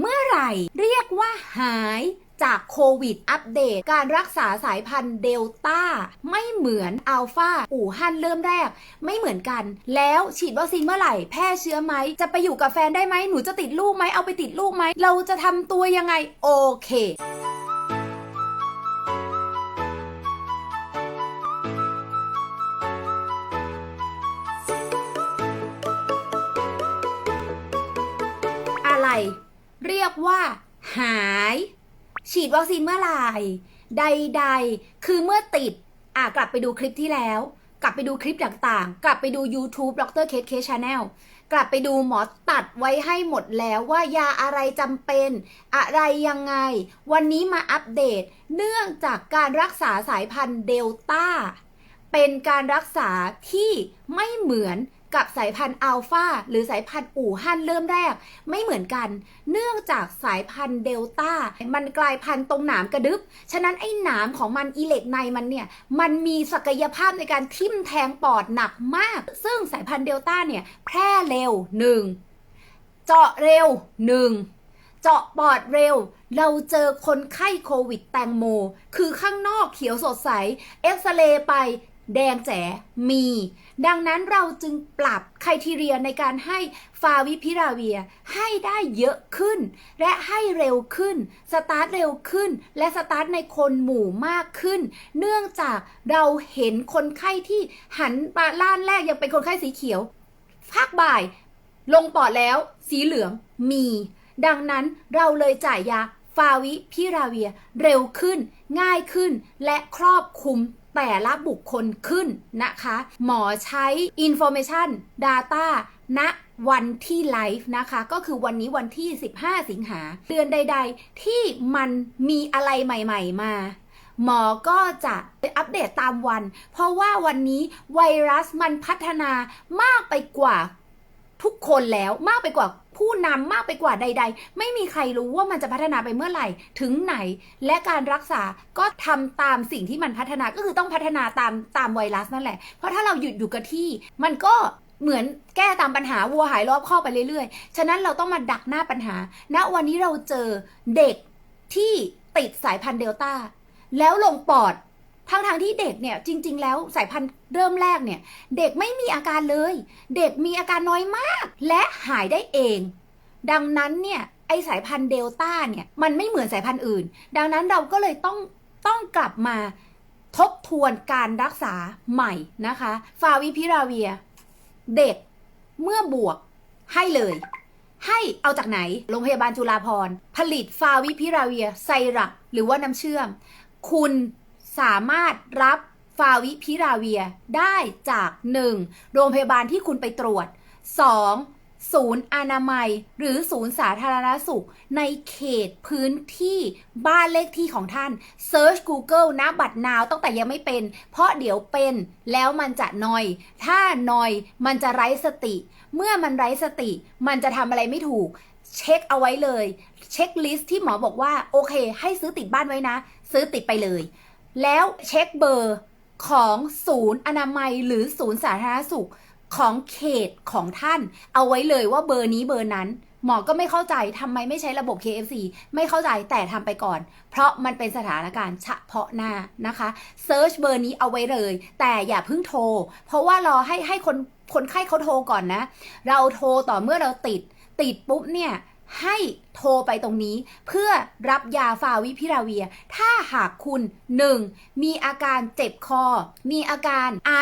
เมื่อไหร่เรียกว่าหายจากโควิดอัปเดต การรักษาสายพันธุ์เดลต้า ไม่เหมือนอัลฟาอู่ฮั่นเริ่มแรก ไม่เหมือนกัน แล้วฉีดวัคซีนเมื่อไหร่ แพร่เชื้อไหม จะไปอยู่กับแฟนได้ไหม หนูจะติดลูกไหม เอาไปติดลูกไหม เราจะทำตัวยังไง โอเคอะไร เรียกว่า หาย ฉีดวัคซีนเมื่อไหร่ใด ๆ คือเมื่อติด อะกลับไปดูคลิปที่แล้ว กลับไปดูคลิปต่างๆ กลับไปดู YouTube ดรเคสเคชาแนลกลับไปดูหมอตัดไว้ให้หมดแล้วว่ายาอะไรจำเป็น อะไรยังไง วันนี้มาอัปเดต เนื่องจากการรักษาสายพันธุ์เดลต้าเป็นการรักษาที่ไม่เหมือน กับสายพันธุ์อัลฟาหรือสายพันธุ์อู่ฮั่นเริ่มแรก ไม่เหมือนกัน เนื่องจากสายพันธุ์เดลต้ามันกลายพันธุ์ตรงหนามกระดึบ ฉะนั้นไอ้หนามของมันอีเล็กในมันเนี่ยมันมีศักยภาพในการทิ่มแทงปอดหนักมาก ซึ่งสายพันธุ์เดลต้าเนี่ยแพร่เร็วหนึ่งเจาะเร็วหนึ่งเจาะปอดเร็ว เราเจอคนไข้โควิดแตงโม คือข้างนอกเขียวสดใส เอ็กซเรย์ไป แดงแจ๋มี ดังนั้นเราจึงปรับไครทีเรียในการให้ฟาวิพิราเวียให้ได้เยอะขึ้น และให้เร็วขึ้น สตาร์ทเร็วขึ้น และสตาร์ทในคนหมู่มากขึ้น เนื่องจากเราเห็นคนไข้ที่หันมาล้านแรกยังเป็นคนไข้สีเขียวภาคบ่าย ลงปอดแล้ว สีเหลืองมี ดังนั้นเราเลยจ่ายยาฟาวิพิราเวียเร็วขึ้น ง่ายขึ้นและครอบคลุม แต่ละบุคคลขึ้นนะคะ หมอใช้ Information Data ณวันที่ไลฟ์นะคะ ก็คือวันนี้วันที่ 15 สิงหา เดือนใด ๆ ที่มันมีอะไรใหม่ ๆ มา หมอก็จะอัปเดตตามวัน เพราะว่าวันนี้ไวรัสมันพัฒนามากไปกว่าทุกคนแล้วมากไปกว่า ผู้นำมากไปกว่าใด ๆ ไม่มีใครรู้ว่ามันจะพัฒนาไปเมื่อไหร่ถึงไหน และการรักษาก็ทำตามสิ่งที่มันพัฒนาก็คือต้องพัฒนาตามตามไวรัสนั่นแหละ เพราะถ้าเราหยุดอยู่กับที่ มันก็เหมือนแก้ตามปัญหาวัวหายรอบข้อไปเรื่อยๆ ฉะนั้นเราต้องมาดักหน้าปัญหา ณ วันนี้เราเจอเด็กที่ติดสายพันธุ์เดลต้าแล้วลงปอด ทั้งทางที่เด็กเนี่ยจริง ๆ แล้วสายพันธุ์เริ่มแรกเนี่ย เด็กไม่มีอาการเลย เด็กมีอาการน้อยมาก และหายได้เอง ดังนั้นเนี่ยไอสายพันธุ์เดลต้าเนี่ยมันไม่เหมือนสายพันธุ์อื่น ดังนั้นเราก็เลยต้องต้องกลับมาทบทวนการรักษาใหม่นะคะ ฟาวิพิราเวีย เด็กเมื่อบวกให้เลย ให้เอาจากไหน โรงพยาบาลจุฬาภรผลิตฟาวิพิราเวียไซรัปหรือว่าน้ำเชื่อม คุณ สามารถรับฟาวิพิราเวียได้จาก 1. โรงพยาบาลที่คุณไปตรวจ 2. ศูนย์อนามัย หรือศูนย์สาธารณสุข ในเขตพื้นที่บ้านเลขที่ของท่าน Search Google นะบัตรนาวตั้งแต่ยังไม่เป็น เพราะเดี๋ยวเป็นแล้วมันจะนอย ถ้านอยมันจะไร้สติ เมื่อมันไร้สติ มันจะทำอะไรไม่ถูก เช็คเอาไว้เลย เช็คลิสต์ที่หมอบอกว่า โอเค ให้ซื้อติดบ้านไว้นะ ซื้อติดไปเลย แล้วเช็คเบอร์ของศูนย์อนามัยหรือศูนย์สาธารณสุขของเขตของท่าน เอาไว้เลยว่าเบอร์นี้เบอร์นั้น หมอก็ไม่เข้าใจทำไมไม่ใช้ระบบ KFC ไม่เข้าใจแต่ทำไปก่อน เพราะมันเป็นสถานการณ์เฉพาะหน้านะคะเซิร์ชเบอร์นี้เอาไว้เลย แต่อย่าเพิ่งโทร เพราะว่ารอให้ให้คนคนไข้เขาโทรก่อนนะ เราโทรต่อเมื่อเราติด ติดปุ๊บเนี่ย ให้โทรไปตรงนี้ เพื่อรับยาฟาวิพิราเวีย ถ้าหากคุณ 1. มีอาการเจ็บคอ มีอาการไอ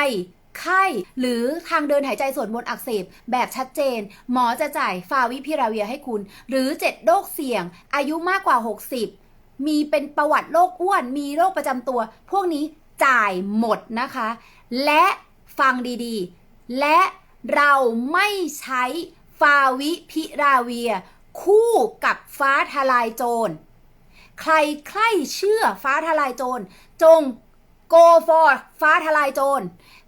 ไข้หรือทางเดินหายใจส่วนบนอักเสบแบบชัดเจน หมอจะจ่ายฟาวิพิราเวียให้คุณ หรือ 7 โรคเสี่ยง อายุมากกว่า 60 มีเป็นประวัติโรคอ้วน มีโรคประจำตัว พวกนี้จ่ายหมดนะคะ และฟังดีๆ และเราไม่ใช้ฟาวิพิราเวีย คู่กับฟ้าทลายโจร ใครใครเชื่อฟ้าทลายโจร จง go for ฟ้าทลายโจร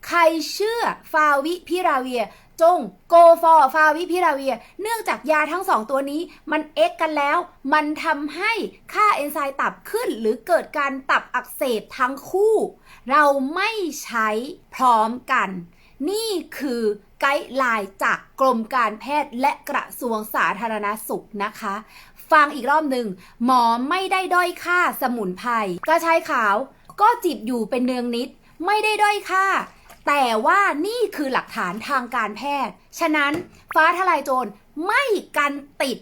ใครเชื่อฟาวิพิราเวีย จง go for ฟาวิพิราเวีย เนื่องจากยาทั้งสองตัวนี้ มันเอ็กกันแล้ว มันทำให้ค่าเอนไซม์ตับขึ้น หรือเกิดการตับอักเสบทั้งคู่ เราไม่ใช้พร้อมกัน นี่คือ ไกด์ไลน์จากกรมการแพทย์และกระทรวงสาธารณสุขนะคะ ฟังอีกรอบหนึ่งหมอไม่ได้ด้อยค่าสมุนไพรกระชายขาวก็จิบอยู่เป็นเนืองนิด ไม่ได้ด้อยค่า แต่ว่านี่คือหลักฐานทางการแพทย์ ฉะนั้นฟ้าทลายโจรไม่กันติด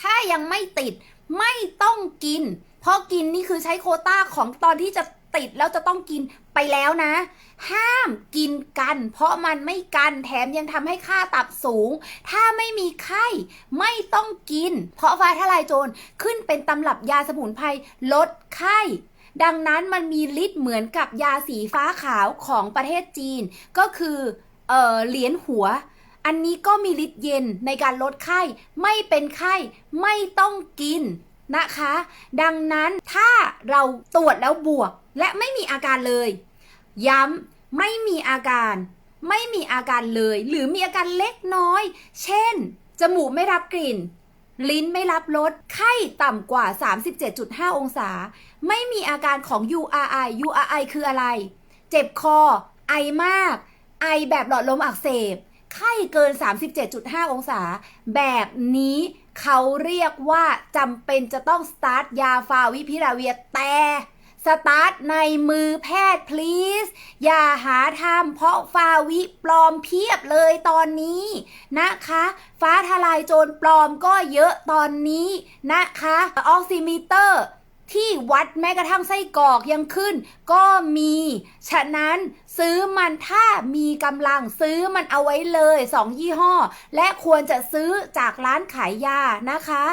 ถ้ายังไม่ติดไม่ต้องกิน เพราะกินนี่คือใช้โคต้าของตอนที่จะ ติดแล้วจะต้องกินไปแล้วนะ ห้ามกินกัน เพราะมันไม่กันแถมยังทำให้ค่าตับสูง ถ้าไม่มีไข้ไม่ต้องกิน เพราะฟ้าทลายโจรขึ้นเป็นตำรับยาสมุนไพรลดไข้ดังนั้นมันมีฤทธิ์เหมือนกับยาสีฟ้าขาวของประเทศจีน ก็คือเออเหรียญหัว อันนี้ก็มีฤทธิ์เย็นในการลดไข้ ไม่เป็นไข้ ไม่ต้องกิน นะคะ ดังนั้นถ้าเราตรวจแล้วบวกและไม่มีอาการเลย ย้ำไม่มีอาการ ไม่มีอาการเลย หรือมีอาการเล็กน้อย เช่น จมูกไม่รับกลิ่น ลิ้นไม่รับรสไข้ต่ำกว่า 37.5 องศา ไม่มีอาการของ URI URI คืออะไร เจ็บคอ ไอมาก ไอแบบหลอดลมอักเสบ ไข้เกิน 37.5 องศา แบบนี้เขาเรียกว่าจำเป็นจะต้องสตาร์ทยาฟาวิพิราเวียแต่สตาร์ทในมือแพทย์ please อย่าหาทำเพราะฟาวิปลอมเพียบเลยตอนนี้นะคะ ฟ้าทลายโจรปลอมก็เยอะตอนนี้นะคะ ออกซิมิเตอร์ ที่วัดแม้กระทั่งไส้กรอกยังขึ้น ก็มี ฉะนั้นซื้อมันถ้ามีกำลังซื้อมันเอาไว้เลย 2 ยี่ห้อ และควรจะซื้อจากร้านขายยานะคะ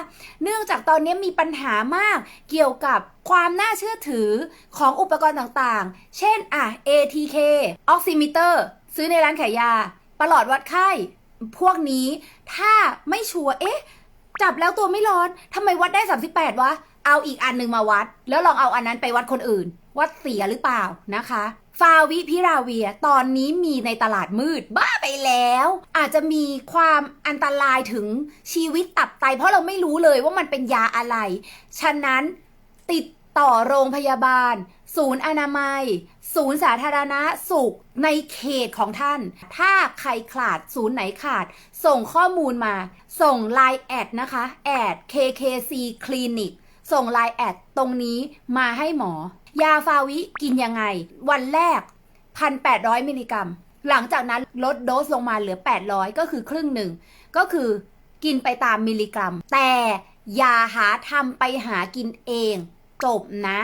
เนื่องจากตอนนี้มีปัญหามากเกี่ยวกับความน่าเชื่อถือของอุปกรณ์ต่างๆ เช่นอะ ATK Oximeter ซื้อในร้านขายยา ประหลอดวัดไข้ พวกนี้ถ้าไม่ชัวร์เอ๊ะ จับแล้วตัวไม่ร้อนทำไมวัดได้ 38 วะ เอาอีกอันหนึ่งมาวัด แล้วลองเอาอันนั้นไปวัดคนอื่นวัดเสียหรือเปล่านะคะ ฟาวิพิราเวียตอนนี้มีในตลาดมืด บ้าไปแล้ว อาจจะมีความอันตรายถึงชีวิตตับไต เพราะเราไม่รู้เลยว่ามันเป็นยาอะไร ฉะนั้นติดต่อโรงพยาบาล ศูนย์อนามัย ศูนย์สาธารณสุขในเขตของท่าน ถ้าใครขาดศูนย์ไหนขาด ส่งข้อมูลมา ส่ง Line แอดนะคะแอด KKC Clinic ส่ง Line แอดตรงนี้มาให้หมอ ยาฟาวิกินยังไง วันแรก 1,800 มิลลิกรัม หลังจากนั้นลดโดสลงมาเหลือ 800 ก็คือครึ่งหนึ่ง ก็คือกินไปตามมิลลิกรัม แต่ยาหาทำไปหากินเอง จบนะ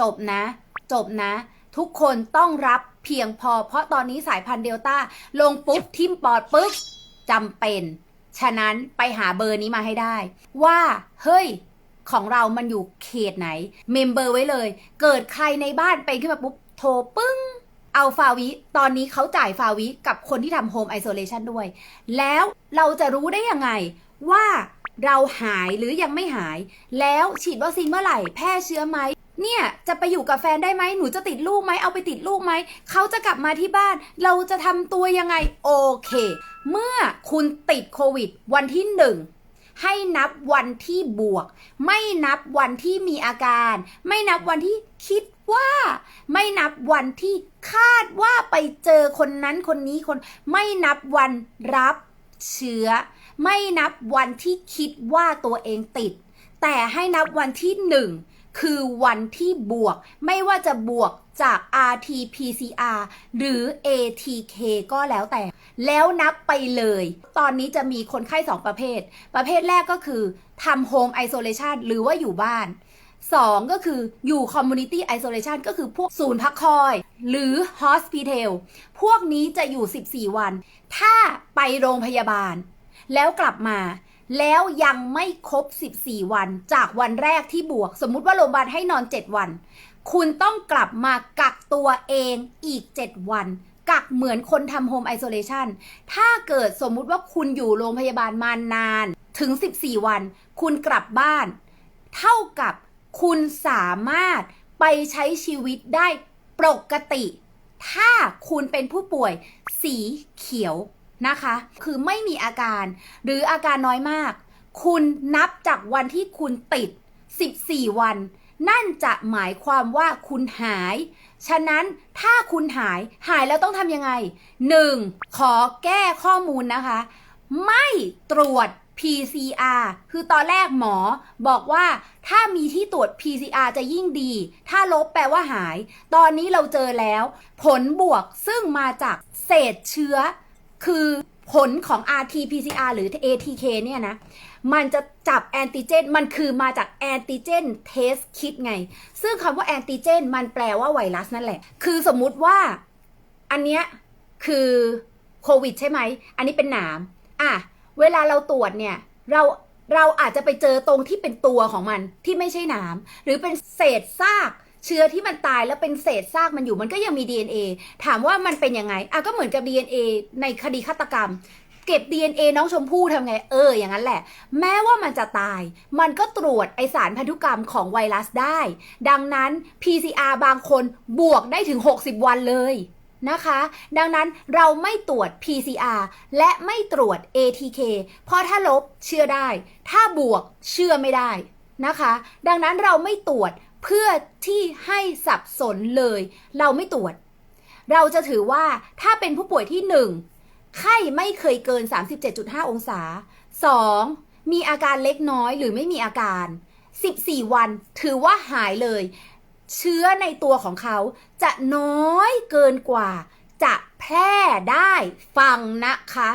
จบนะ จบนะ ทุกคนต้องรับเพียงพอ เพราะตอนนี้สายพันธุ์เดลต้าลงปุ๊บทิมปอดปุ๊บจำเป็น ฉะนั้นไปหาเบอร์นี้มาให้ได้ ว่า เฮ้ย ของเรามันอยู่เขตไหน เมมเบอร์ไว้เลย เกิดใครในบ้านไปขึ้นมาปุ๊บ โทรปึ้ง เอาฟาวิ ตอนนี้เขาจ่ายฟาวิกับคนที่ทำโฮมไอโซเลชันด้วย แล้วเราจะรู้ได้ยังไงว่าเราหายหรือยังไม่หาย แล้วฉีดวัคซีนเมื่อไหร่แพร่เชื้อไหมเนี่ยจะไปอยู่กับแฟนได้ไหมหนูจะติดลูกไหมเอาไปติดลูกไหมเขาจะกลับมาที่บ้าน เราจะทำตัวยังไงโอเค เมื่อคุณติดโควิด วันที่หนึ่ง ให้นับวันที่บวก ไม่นับวันที่มีอาการ ไม่นับวันที่คิดว่า ไม่นับวันที่คาดว่าไปเจอคนนั้นคนนี้คน ไม่นับวันรับเชื้อ ไม่นับวันที่คิดว่าตัวเองติด แต่ให้นับวันที่หนึ่งคือวันที่บวก ไม่ว่าจะบวก จาก RT-PCR หรือ ATK ก็แล้วแต่ แล้วนับไปเลย ตอนนี้จะมีคนไข้ 2 ประเภท ประเภทแรกก็คือทำ Home Isolation หรือว่าอยู่บ้าน 2 ก็คืออยู่ Community Isolation ก็คือพวกศูนย์พักคอย หรือ Hospital พวกนี้จะอยู่ 14 วัน ถ้าไปโรงพยาบาล แล้วกลับมาแล้วยังไม่ครบ 14 วัน จากวันแรกที่บวก สมมุติว่าโรงพยาบาลให้นอน 7 วัน คุณต้องกลับมากักตัวเองอีก 7 วัน กักเหมือนคนทำโฮมไอโซเลชันถ้าเกิดสมมุติว่าคุณอยู่โรงพยาบาลมานานถึง 14 วัน คุณกลับบ้าน เท่ากับคุณสามารถไปใช้ชีวิตได้ปกติ ถ้าคุณเป็นผู้ป่วยสีเขียวนะคะ คือไม่มีอาการหรืออาการน้อยมาก คุณนับจากวันที่คุณติด 14 วัน นั่นจะหมายความว่าคุณหาย ฉะนั้นถ้าคุณหายหายแล้วต้องทำยังไง 1. ขอแก้ข้อมูลนะคะ ไม่ตรวจ PCR คือตอนแรกหมอบอกว่าถ้ามีที่ตรวจ PCR จะยิ่งดี ถ้าลบแปลว่าหาย ตอนนี้เราเจอแล้ว ผลบวกซึ่งมาจากเศษเชื้อ คือผลของ RT-PCR หรือ ATK เนี่ยนะ มันจะจับแอนติเจน มันคือมาจากแอนติเจนเทสคิดไง ซึ่งคำว่าแอนติเจน มันแปลว่าไวรัสนั่นแหละ คือสมมุติว่าอันเนี้ยคือโควิดใช่ไหม อันนี้เป็นหนาม อะ เวลาเราตรวจเนี่ย เราเราอาจจะไปเจอตรงที่เป็นตัวของมันที่ไม่ใช่หนาม หรือเป็นเศษซากเชื้อที่มันตายแล้วเป็นเศษซากมันอยู่มันก็ยังมี DNA ถามว่ามันเป็นยังไงอะก็เหมือนกับ DNA ในคดีฆาตกรรม เก็บ DNA น้องชมพู่ทำไง เออ อย่างนั้นแหละ แม้ว่ามันจะตาย มันก็ตรวจไอสารพันธุกรรมของไวรัสได้ ดังนั้น PCR บางคนบวกได้ถึง 60 วันเลยนะคะ ดังนั้นเราไม่ตรวจ PCR และไม่ตรวจ ATK เพราะถ้าลบเชื่อได้ ถ้าบวกเชื่อไม่ได้นะคะ ดังนั้นเราไม่ตรวจเพื่อที่ให้สับสนเลย เราไม่ตรวจ เราจะถือว่าถ้าเป็นผู้ป่วยที่ 1 ไข้ไม่เคยเกิน 37.5 องศา 2. มีอาการเล็กน้อยหรือไม่มีอาการ 14 วันถือว่าหายเลย เชื้อในตัวของเขาจะน้อยเกินกว่า จะแพร่ได้ฟังนะคะ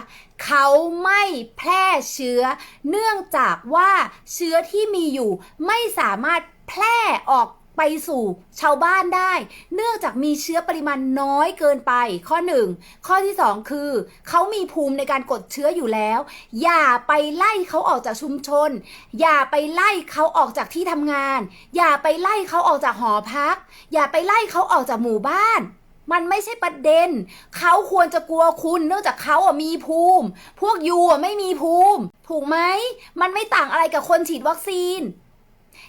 เขาไม่แพร่เชื้อ เนื่องจากว่าเชื้อที่มีอยู่ไม่สามารถแพร่ออก ไปสู่ชาวบ้านได้ เนื่องจากมีเชื้อปริมาณน้อยเกินไป ข้อหนึ่งข้อที่สองคือ เขามีภูมิในการกดเชื้ออยู่แล้ว อย่าไปไล่เขาออกจากชุมชน อย่าไปไล่เขาออกจากที่ทำงาน อย่าไปไล่เขาออกจากหอพัก อย่าไปไล่เขาออกจากหมู่บ้านมันไม่ใช่ประเด็น เขาควรจะกลัวคุณ เนื่องจากเขาอะมีภูมิ พวกยูอะไม่มีภูมิ ถูกไหม มันไม่ต่างอะไรกับคนฉีดวัคซีน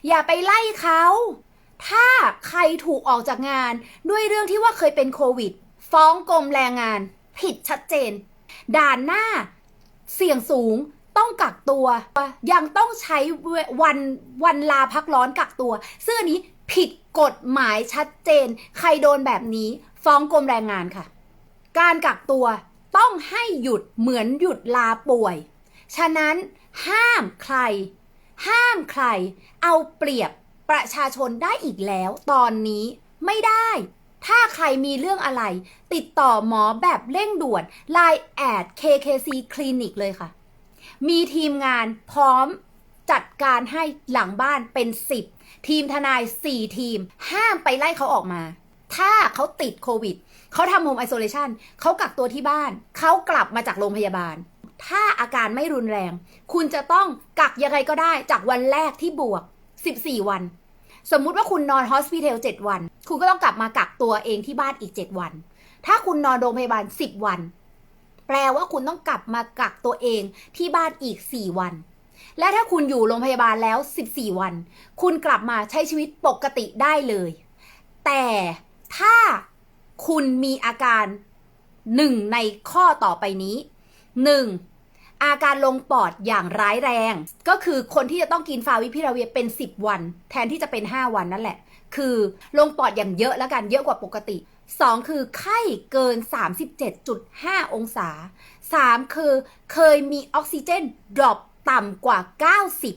อย่าไปไล่เขา ถ้าใครถูกออกจากงานด้วยเรื่องที่ว่าเคยเป็นโควิด ฟ้องกรมแรงงาน ผิดชัดเจน ด่านหน้าเสี่ยงสูงต้องกักตัว ยังต้องใช้วันวันลาพักร้อนกักตัวซึ่งอันนี้ผิดกฎหมายชัดเจน ใครโดนแบบนี้ ฟ้องกรมแรงงานค่ะ การกักตัวต้องให้หยุดเหมือนหยุดลาป่วย ฉะนั้นห้ามใคร ห้ามใคร เอาเปรียบ ประชาชนได้อีกแล้ว ตอนนี้ไม่ได้ ถ้าใครมีเรื่องอะไร ติดต่อหมอแบบเร่งด่วน Line แอด KKC Clinic เลยค่ะ มีทีมงานพร้อมจัดการให้หลังบ้านเป็น 10 ทีมทนาย 4 ทีม ห้ามไปไล่เขาออกมา ถ้าเขาติดโควิด เขาทำโฮมไอโซเลชันเขากักตัวที่บ้าน เขากลับมาจากโรงพยาบาล ถ้าอาการไม่รุนแรง คุณจะต้องกักยังไงก็ได้จากวันแรกที่บวก 14 วัน สมมุติว่าคุณนอนฮอสพิทอล7วัน คุณก็ต้องกลับมากักตัวเองที่บ้านอีก 7 วัน ถ้าคุณนอนโรงพยาบาล 10 วัน แปลว่าคุณต้องกลับมากักตัวเองที่บ้านอีก 4 วัน และถ้าคุณอยู่โรงพยาบาลแล้ว 14 วัน คุณกลับมาใช้ชีวิตปกติได้เลย แต่ถ้าคุณมีอาการหนึ่งในข้อต่อไปนี้ 1. อาการลงปอดอย่างร้ายแรง ก็คือคนที่จะต้องกินฟาวิพิราเวียเป็น 10 วัน แทนที่จะเป็น 5 วันนั่นแหละ คือลงปอดอย่างเยอะแล้วกันเยอะกว่าปกติ 2 คือไข้เกิน 37.5 องศา 3 คือเคยมีออกซิเจนดรอปต่ำกว่า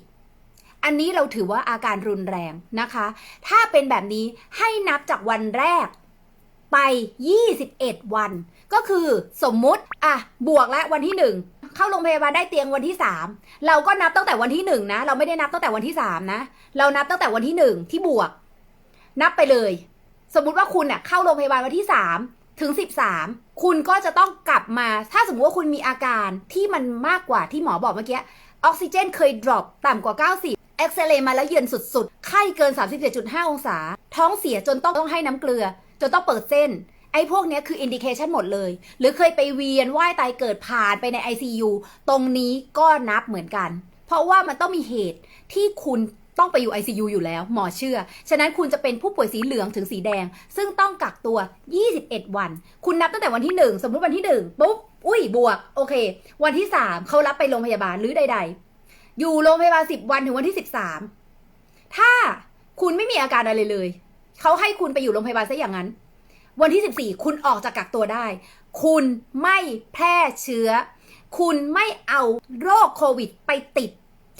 90อันนี้เราถือว่าอาการรุนแรงนะคะ ถ้าเป็นแบบนี้ให้นับจากวันแรกไป 21 วัน ก็คือสมมุติ อะ บวกแล้ววันที่ 1 เข้าโรงพยาบาลได้เตียงวันที่3เราก็นับตั้งแต่วันที่1นะ เราไม่ได้นับตั้งแต่วันที่3นะ เรานับตั้งแต่วันที่1ที่บวก นับไปเลย สมมุติว่าคุณอะเข้าโรงพยาบาลวันที่3ถึง13คุณก็จะต้องกลับมา ถ้าสมมติว่าคุณมีอาการที่มันมากกว่าที่หมอบอกเมื่อกี้ออกซิเจนเคยดรอปต่ำกว่า 90เอ็กซเรย์มาแล้วเยือนสุดๆ ไข้เกิน 37.5 องศา ท้องเสียจนต้องต้องให้น้ำเกลือ จนต้องเปิดเส้น ไอ้พวกเนี้ยคืออินดิเคชันหมดเลย หรือเคยไปเวียนว่ายตายเกิดผ่านไปใน ICU ตรงนี้ก็นับเหมือนกัน เพราะว่ามันต้องมีเหตุที่คุณต้องไปอยู่ ICU อยู่แล้ว หมอเชื่อ ฉะนั้นคุณจะเป็นผู้ป่วยสีเหลืองถึงสีแดง ซึ่งต้องกักตัว 21 วัน คุณนับตั้งแต่วันที่ 1 สมมุติวันที่ 1 ปุ๊บ อุ้ย บวก โอเค วันที่ 3 เขารับไปโรงพยาบาลหรือใด ๆ อยู่โรงพยาบาล 10 วันถึงวันที่ 13 ถ้าคุณไม่มีอาการอะไรเลย เขาให้คุณไปอยู่โรงพยาบาลซะอย่างนั้น วันที่ 14 คุณออกจากกักตัวได้ คุณไม่แพร่เชื้อ คุณไม่เอาโรคโควิดไปติด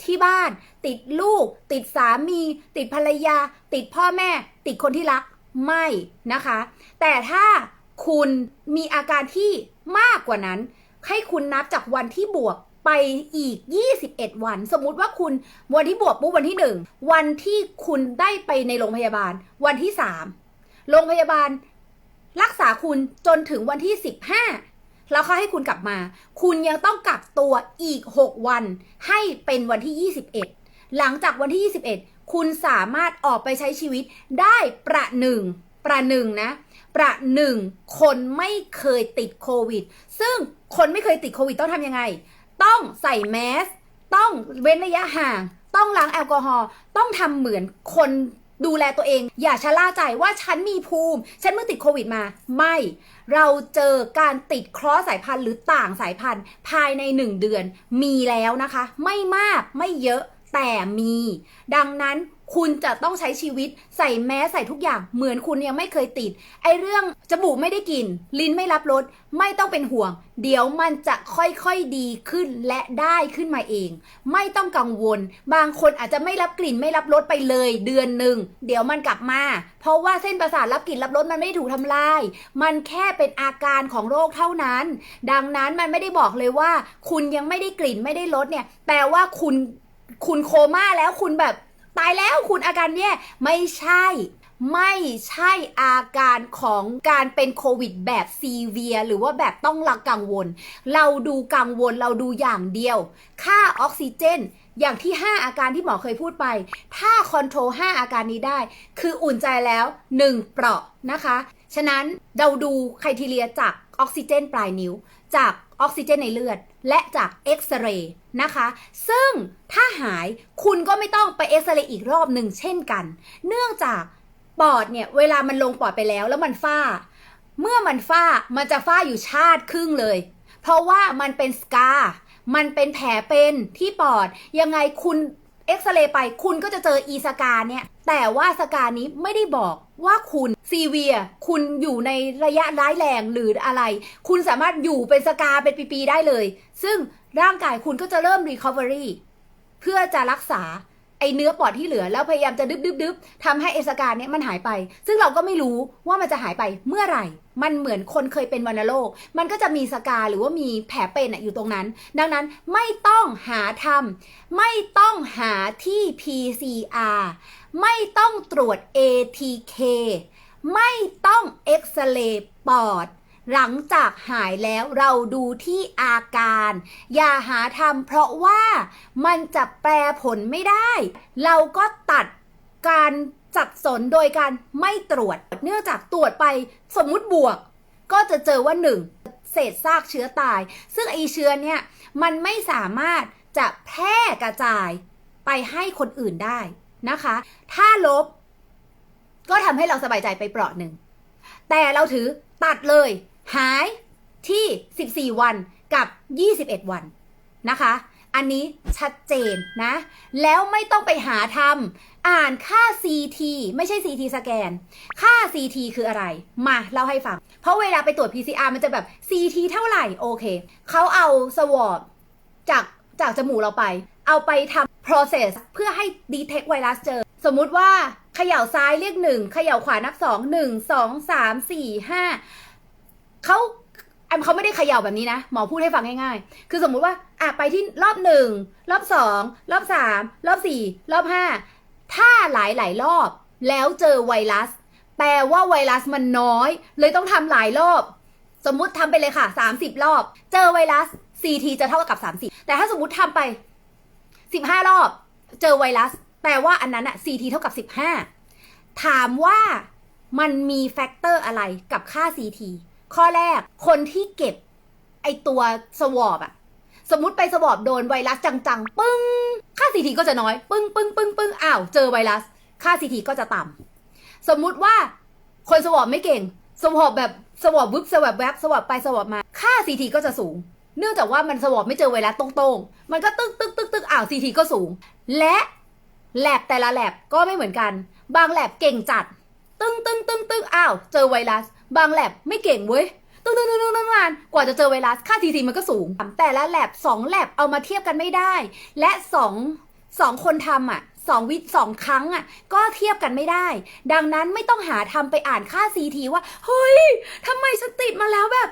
ที่บ้าน ติดลูก ติดสามี ติดภรรยา ติดพ่อแม่ ติดคนที่รักไม่นะคะ แต่ถ้าคุณมีอาการที่มากกว่านั้น ให้คุณนับจากวันที่บวกไปอีก 21 วัน สมมุติว่าคุณวันที่บวกปุ๊บวันที่ 1 วันที่คุณได้ไปในโรงพยาบาล วันที่ 3 โรงพยาบาล รักษาคุณจนถึงวันที่ 15 แล้วเขาให้คุณกลับมา คุณยังต้องกักตัวอีก 6 วัน ให้เป็นวันที่ 21 หลังจากวันที่ 21 คุณสามารถออกไปใช้ชีวิตได้ประหนึ่งประหนึ่งนะ ประหนึ่งคนไม่เคยติดโควิด ซึ่งคนไม่เคยติดโควิดต้องทำยังไง ต้องใส่แมส ต้องเว้นระยะห่าง ต้องล้างแอลกอฮอล์ ต้องทำเหมือนคน ดูแลตัวเอง อย่าชะล่าใจว่าฉันมีภูมิ ฉันเมื่อติดโควิดมา ไม่ เราเจอการติดครอสสายพันธุ์หรือต่างสายพันธุ์ ภายในหนึ่งเดือนมีแล้วนะคะ ไม่มากไม่เยอะแต่มี ดังนั้น คุณจะต้องใช้ชีวิตใส่แมสใส่ทุกอย่างเหมือนคุณยังไม่เคยติด ไอเรื่องจมูกไม่ได้กลิ่นลิ้นไม่รับรสไม่ต้องเป็นห่วง เดี๋ยวมันจะค่อยๆดีขึ้นและได้ขึ้นมาเอง ไม่ต้องกังวล บางคนอาจจะไม่รับกลิ่นไม่รับรสไปเลยเดือนหนึ่งเดี๋ยวมันกลับมา เพราะว่าเส้นประสาทรับกลิ่นรับรสมันไม่ถูกทำลาย มันแค่เป็นอาการของโรคเท่านั้น ดังนั้นมันไม่ได้บอกเลยว่า คุณยังไม่ได้กลิ่นไม่ได้รสเนี่ยแปลว่าคุณคุณโคม่าแล้วคุณแบบ ตายแล้วคุณอาการเนี่ยไม่ใช่ ไม่ใช่อาการของการเป็นโควิดแบบซีเวียหรือว่าแบบต้องรักกังวล เราดูกังวลเราดูอย่างเดียว ค่าออกซิเจนอย่างที่ 5 อาการที่หมอเคยพูดไป ถ้าคอนโทรล5อาการนี้ได้ คืออุ่นใจแล้ว 1 เปราะนะคะ ฉะนั้นเราดูไครทีเรียจากออกซิเจนปลายนิ้ว จาก ออกซิเจนในเลือด และจากเอ็กซเรย์นะคะ ซึ่งถ้าหายคุณก็ไม่ต้องไปเอ็กซเรย์อีกรอบหนึ่งเช่นกัน เนื่องจากปอดเนี่ยเวลามันลงปอดไปแล้วแล้วมันฝ้า เมื่อมันฝ้ามันจะฝ้าอยู่ชาติครึ่งเลย เพราะว่ามันเป็นสกา มันเป็นแผลเป็นที่ปอด ยังไงคุณเอ็กซเรย์ไปคุณก็จะเจออีสกาเนี่ย แต่ว่าสกานี้ไม่ได้บอกว่าคุณ ซีเวียคุณอยู่ในระยะร้ายแรงหรืออะไร คุณสามารถอยู่เป็นสกาเป็นปีๆได้เลย ซึ่งร่างกายคุณก็จะเริ่ม recovery เพื่อจะรักษาไอเนื้อปอดที่เหลือแล้วพยายามจะดึบดึบดึบทำให้เอสการเนี่ยมันหายไป ซึ่งเราก็ไม่รู้ว่ามันจะหายไปเมื่อไหร่ มันเหมือนคนเคยเป็นวัณโรค มันก็จะมีสกาหรือว่ามีแผลเป็นอะอยู่ตรงนั้น ดังนั้นไม่ต้องหาทำไม่ต้องหาที่ PCR ไม่ต้องตรวจ ATK ไม่ต้องเอ็กซเรย์ปอด หลังจากหายแล้วเราดูที่อาการ อย่าหาทำเพราะว่ามันจะแปลผลไม่ได้ เราก็ตัดการจัดสนโดยการไม่ตรวจ เนื่องจากตรวจไปสมมุติบวก ก็จะเจอว่าหนึ่งเศษซากเชื้อตาย ซึ่งไอเชื้อเนี่ยมันไม่สามารถจะแพร่กระจายไปให้คนอื่นได้นะคะ ถ้าลบ ก็ทำให้เราสบายใจไปเปราะหนึ่ง แต่เราถือตัดเลย หายที่ 14 วันกับ 21 วันนะคะ อันนี้ชัดเจนนะ แล้วไม่ต้องไปหาทำอ่านค่า CT ไม่ใช่ CT สแกน ค่า CT คืออะไร มาเล่าให้ฟัง เพราะเวลาไปตรวจ PCR มันจะแบบ CT เท่าไหร่ โอเค เขาเอาสวอปจากจากจมูกเราไป เอาไปทำ process เพื่อให้ detect ไวรัสเจอ สมมุติว่าเขย่าซ้ายเรียกหนึ่งเขย่าขวานับสองหนึ่งสองสามสี่ห้าเขาอันเขาไม่ได้เขย่าแบบนี้นะหมอพูดให้ฟังง่ายๆ คือสมมุติว่าอะไปที่รอบหนึ่งรอบสองรอบสามรอบสี่รอบห้าถ้าหลายหลายรอบแล้วเจอไวรัส แปลว่าไวรัสมันน้อย เลยต้องทำหลายรอบ สมมุติทำไปเลยค่ะ 30 รอบ เจอไวรัส CT จะเท่ากับ 30 แต่ถ้าสมมุติทำไป 15 รอบ เจอไวรัส แปลว่าอันนั้นอะ CT เท่ากับ 15 ถามว่ามันมีแฟกเตอร์อะไรกับค่า CT ข้อแรกคนที่เก็บไอตัวสวอปอะสมมติไปสวอปโดนไวรัสจังๆ ปึ้ง ค่า CT ก็จะน้อย ปึ้งปึ้งปึ้งปึ้งอ้าวเจอไวรัส ค่า CT ก็จะต่ำสมมุติว่าคนสวอปไม่เก่ง สวอปแบบสวอปวึบสวอปแวบสวอปไปสวอปมา ค่า CT ก็จะสูง เนื่องจากว่ามันสวอปไม่เจอไวรัสตรงๆ มันก็ตึ๊กตึ๊กตึ๊กตึ๊กอ้าว CT ก็สูง และ แลบแต่ละแลบก็ไม่เหมือนกัน บางแลบเก่งจัด ตึ้งตึ้งตึ้งตึ้งอ้าว เจอไวรัส บางแลบไม่เก่งเว้ย ตึ้งตึ้งตึ้งตึ้งตึ้งนานกว่าจะเจอไวรัส ค่าทีมันก็สูง แต่ละแลบสองแลบเอามาเทียบกันไม่ได้ และสองสองคนทำอะ สองวิสองครั้งอะก็เทียบกันไม่ได้ ดังนั้นไม่ต้องหาทำไปอ่านค่า CT ว่า เฮ้ยทำไมฉันติดมาแล้วแบบ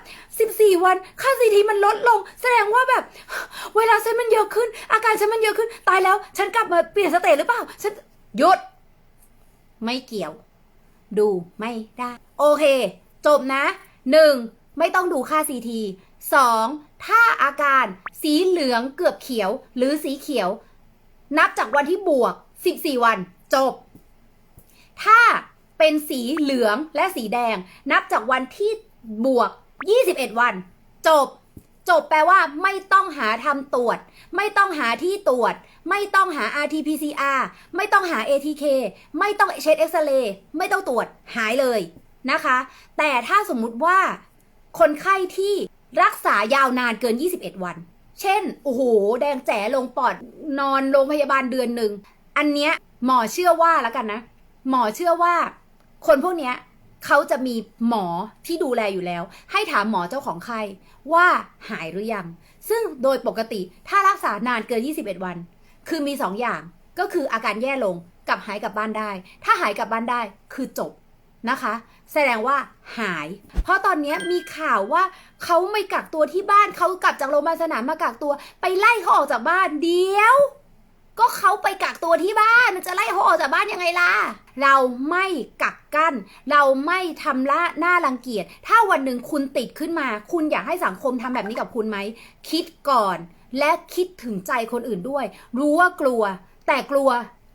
14 วันค่า CT มันลดลง แสดงว่าแบบ เวลาฉันมันเยอะขึ้น อาการฉันมันเยอะขึ้น ตายแล้ว ฉันกลับมาเปลี่ยนสเตจหรือเปล่าฉันหยุด ไม่เกี่ยว ดูไม่ได้ โอเค จบนะ 1. ไม่ต้องดูค่า CT 2. ถ้าอาการสีเหลืองเกือบเขียว หรือสีเขียว นับจากวันที่บวก 14 วัน จบ ถ้าเป็นสีเหลืองและสีแดง นับจากวันที่บวก 21 วัน จบ จบแปลว่า ไม่ต้องหาทำตรวจ ไม่ต้องหาที่ตรวจ ไม่ต้องหา RT-PCR ไม่ต้องหา ATK ไม่ต้องเช็ดเอ็กซเรย์ไม่ต้องตรวจหายเลยนะคะ แต่ถ้าสมมุติว่า คนไข้ที่รักษายาวนานเกิน 21 วัน เช่น โอ้โห แดงแจ๋ลงปอด นอนโรงพยาบาลเดือนหนึ่ง อันเนี้ยหมอเชื่อว่าแล้วกันนะ หมอเชื่อว่า คนพวกเนี้ยเขาจะมีหมอที่ดูแลอยู่แล้ว ให้ถามหมอเจ้าของไข้ว่าหายหรือยัง ซึ่งโดยปกติถ้ารักษานานเกิน 21 วัน คือมี 2 อย่างก็คืออาการแย่ลงกับหายกลับบ้านได้ ถ้าหายกลับบ้านได้คือจบนะคะ แสดงว่าหาย เพราะตอนนี้มีข่าวว่าเขาไม่กักตัวที่บ้านเขากลับจากโรงพยาบาลสนามมากักตัว ไปไล่เขาออกจากบ้านเดียว ก็เขาไปกักตัวที่บ้านมันจะไล่เขาออกจากบ้านยังไงล่ะ เราไม่กักกั้น เราไม่ทำละหน้ารังเกียจ ถ้าวันหนึ่งคุณติดขึ้นมา คุณอยากให้สังคมทำแบบนี้กับคุณไหม คิดก่อน และคิดถึงใจคนอื่นด้วย รู้ว่ากลัว แต่กลัว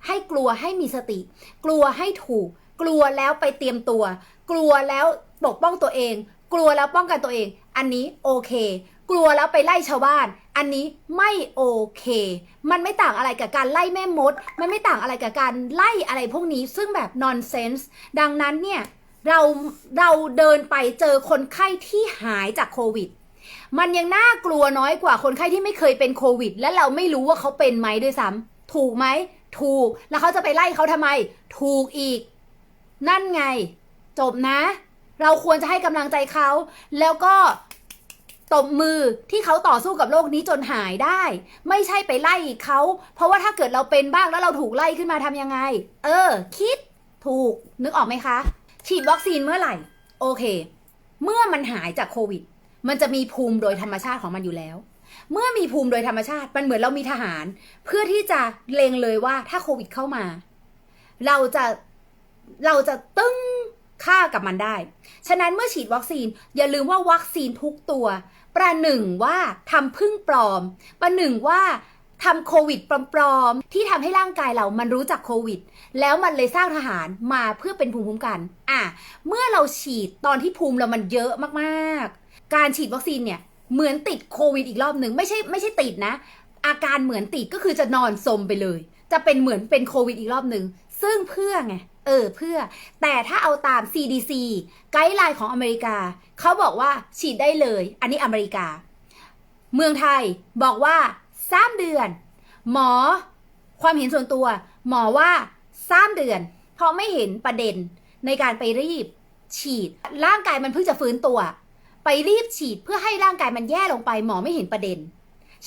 ให้กลัวให้มีสติ กลัวให้ถูก กลัวแล้วไปเตรียมตัว กลัวแล้วปกป้องตัวเอง กลัวแล้วป้องกันตัวเอง อันนี้โอเค กลัวแล้วไปไล่ชาวบ้าน อันนี้ไม่โอเค มันไม่ต่างอะไรกับการไล่แม่มด มันไม่ต่างอะไรกับการไล่อะไรพวกนี้ ซึ่งแบบ nonsense ดังนั้นเนี่ยเราเราเดินไปเจอคนไข้ที่หายจากโควิด มันยังน่ากลัวน้อยกว่าคนไข้ที่ไม่เคยเป็นโควิด และเราไม่รู้ว่าเขาเป็นไหมด้วยซ้ำถูกไหม ถูก แล้วเขาจะไปไล่เขาทำไม ถูกอีก นั่นไง จบนะ เราควรจะให้กำลังใจเขา แล้วก็ ตบมือที่เขาต่อสู้กับโรคนี้จนหายได้ ไม่ใช่ไปไล่เขาเพราะว่าถ้าเกิดเราเป็นบ้างแล้วเราถูกไล่ขึ้นมาทำยังไง เออ คิดถูกนึกออกไหมคะ ฉีดวัคซีนเมื่อไหร่ โอเค เมื่อมันหายจากโควิด มันจะมีภูมิโดยธรรมชาติของมันอยู่แล้ว เมื่อมีภูมิโดยธรรมชาติมันเหมือนเรามีทหาร เพื่อที่จะเล็งเลยว่าถ้าโควิดเข้ามา เราจะเราจะตึ้งฆ่ากับมันได้ ฉะนั้นเมื่อฉีดวัคซีนอย่าลืมว่าวัคซีนทุกตัว ประหนึ่งว่าทำพึ่งปลอม ประหนึ่งว่าทำโควิดปลอมๆ ที่ทำให้ร่างกายเรามันรู้จักโควิด แล้วมันเลยสร้างทหารมาเพื่อเป็นภูมิคุ้มกัน อะ เมื่อเราฉีดตอนที่ภูมิเรามันเยอะมากๆ การฉีดวัคซีนเนี่ยเหมือนติดโควิดอีกรอบหนึ่งไม่ใช่ไม่ใช่ติดนะ อาการเหมือนติดก็คือจะนอนสมไปเลย จะเป็นเหมือนเป็นโควิดอีกรอบหนึ่งซึ่งเพื่อไง เออเพื่อ แต่ถ้าเอาตาม CDC ไกด์ไลน์ของอเมริกา เขาบอกว่าฉีดได้เลย อันนี้อเมริกา เมืองไทยบอกว่า3เดือน หมอ ความเห็นส่วนตัว หมอว่า3เดือน เพราะไม่เห็นประเด็นในการไปรีบ ฉีด ร่างกายมันเพิ่งจะฟื้นตัว ไปรีบฉีดเพื่อให้ร่างกายมันแย่ลงไป หมอไม่เห็นประเด็น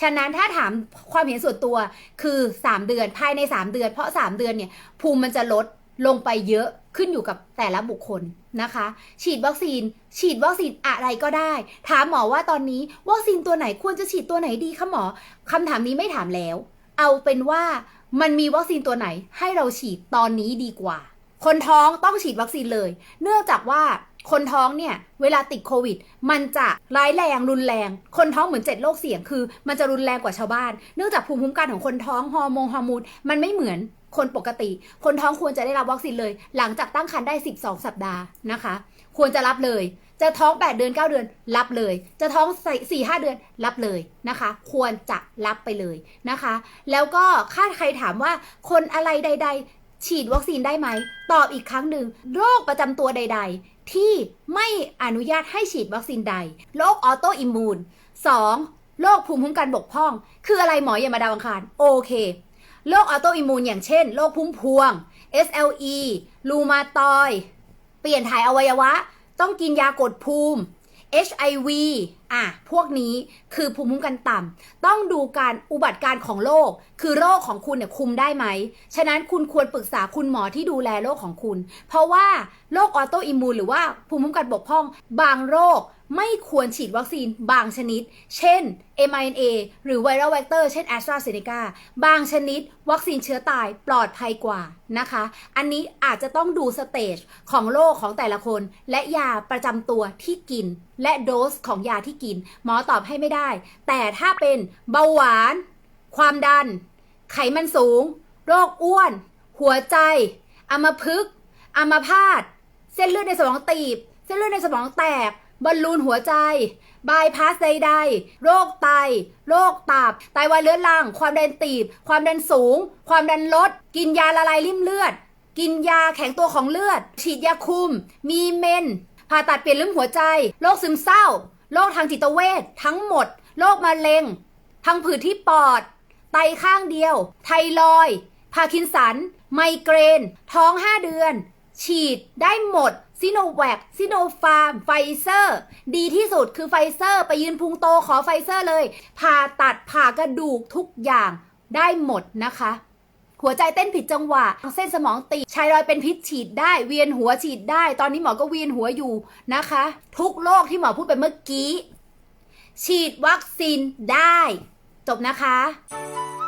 ฉะนั้นถ้าถามความเห็นส่วนตัวคือ 3 เดือนภายใน 3 เดือน เพราะ 3 เดือนเนี่ยภูมิมันจะลด ลงไปเยอะขึ้นอยู่กับแต่ละบุคคลนะคะ ฉีดวัคซีน ฉีดวัคซีนอะไรก็ได้ ถามหมอว่าตอนนี้วัคซีนตัวไหนควรจะฉีดตัวไหนดีคะหมอคำถามนี้ไม่ถามแล้ว เอาเป็นว่ามันมีวัคซีนตัวไหนให้เราฉีดตอนนี้ดีกว่า คนท้องต้องฉีดวัคซีนเลย เนื่องจากว่า คนท้องเนี่ยเวลาติดโควิด มันจะร้ายแรงรุนแรง คนท้องเหมือนเจ็ดโรคเสี่ยงคือ มันจะรุนแรงกว่าชาวบ้าน เนื่องจากภูมิคุ้มกันของคนท้องฮอร์โมนฮอร์โมนมันไม่เหมือนคนปกติ คนท้องควรจะได้รับวัคซีนเลย หลังจากตั้งครรภ์ได้ 12 สัปดาห์นะคะ ควรจะรับเลย จะท้อง 8 เดือน 9 เดือน รับเลย จะท้อง4 5 เดือนรับเลยนะคะ ควรจะรับไปเลยนะคะ แล้วก็ถ้าใครถามว่าคนอะไรใด ๆ ฉีดวัคซีนได้ไหม ตอบอีกครั้งหนึ่งโรคประจำตัวใด ๆ ที่ไม่อนุญาตให้ฉีดวัคซีนใด โรคออโตอิมมูน 2. โรคภูมิคุ้มกันบกพร่อง คืออะไรหมออย่ามาดาวังคาร โอเค โรคออโตอิมมูนอย่างเช่น โรคพุ่มพวง SLE ลูมาตอย เปลี่ยนถ่ายอวัยวะ ต้องกินยากดภูมิ HIV อะพวกนี้คือภูมิคุ้มกันต่ำต้องดูการอุบัติการของโรคคือโรคของคุณเนี่ยคุมได้ไหม ฉะนั้นคุณควรปรึกษาคุณหมอที่ดูแลโรคของคุณ เพราะว่าโรคออโตอิมมูนหรือว่าภูมิคุ้มกันบกพร่อง บางโรคไม่ควรฉีดวัคซีนบางชนิด เช่น mRNA หรือไวรัลเวกเตอร์เช่น AstraZeneca บางชนิด วัคซีนเชื้อตายปลอดภัยกว่านะคะ อันนี้อาจจะต้องดูสเตจของโรคของแต่ละคน และยาประจำตัวที่กิน และโดสของยาที่กิน หมอตอบให้ไม่ได้ แต่ถ้าเป็นเบาหวาน ความดัน ไขมันสูง โรคอ้วน หัวใจอัมพฤกษ์อัมพาตเส้นเลือดในสมองตีบ เส้นเลือดในสมองแตกบอลลูนหัวใจ บายพาสใดๆ โรคไต โรคตับ ไตวายเรื้อรังความดันตีบ ความดันสูง ความดันลด กินยาละลายริ่มเลือด กินยาแข็งตัวของเลือด ฉีดยาคุม มีเมน ผ่าตัดเปลี่ยนลืมหัวใจ โรคซึมเศร้า โรคทางจิตเวชทั้งหมด โรคมะเร็ง พังผืดที่ปอด ไตข้างเดียว ไทรอยพาร์กินสัน ไมเกรน ท้อง 5 เดือน ฉีดได้หมดซิโนแวคซิโนฟาร์ม ไฟเซอร์ ดีที่สุดคือไฟเซอร์ ไปยืนพุงโตขอไฟเซอร์เลย ผ่าตัดผ่ากระดูกทุกอย่างได้หมดนะคะ หัวใจเต้นผิดจังหวะ เส้นสมองตีบชายรอยเป็นพิษฉีดได้ เวียนหัวฉีดได้ ตอนนี้หมอก็เวียนหัวอยู่นะคะ ทุกโรคที่หมอพูดไปเมื่อกี้ ฉีดวัคซีนได้ จบนะคะ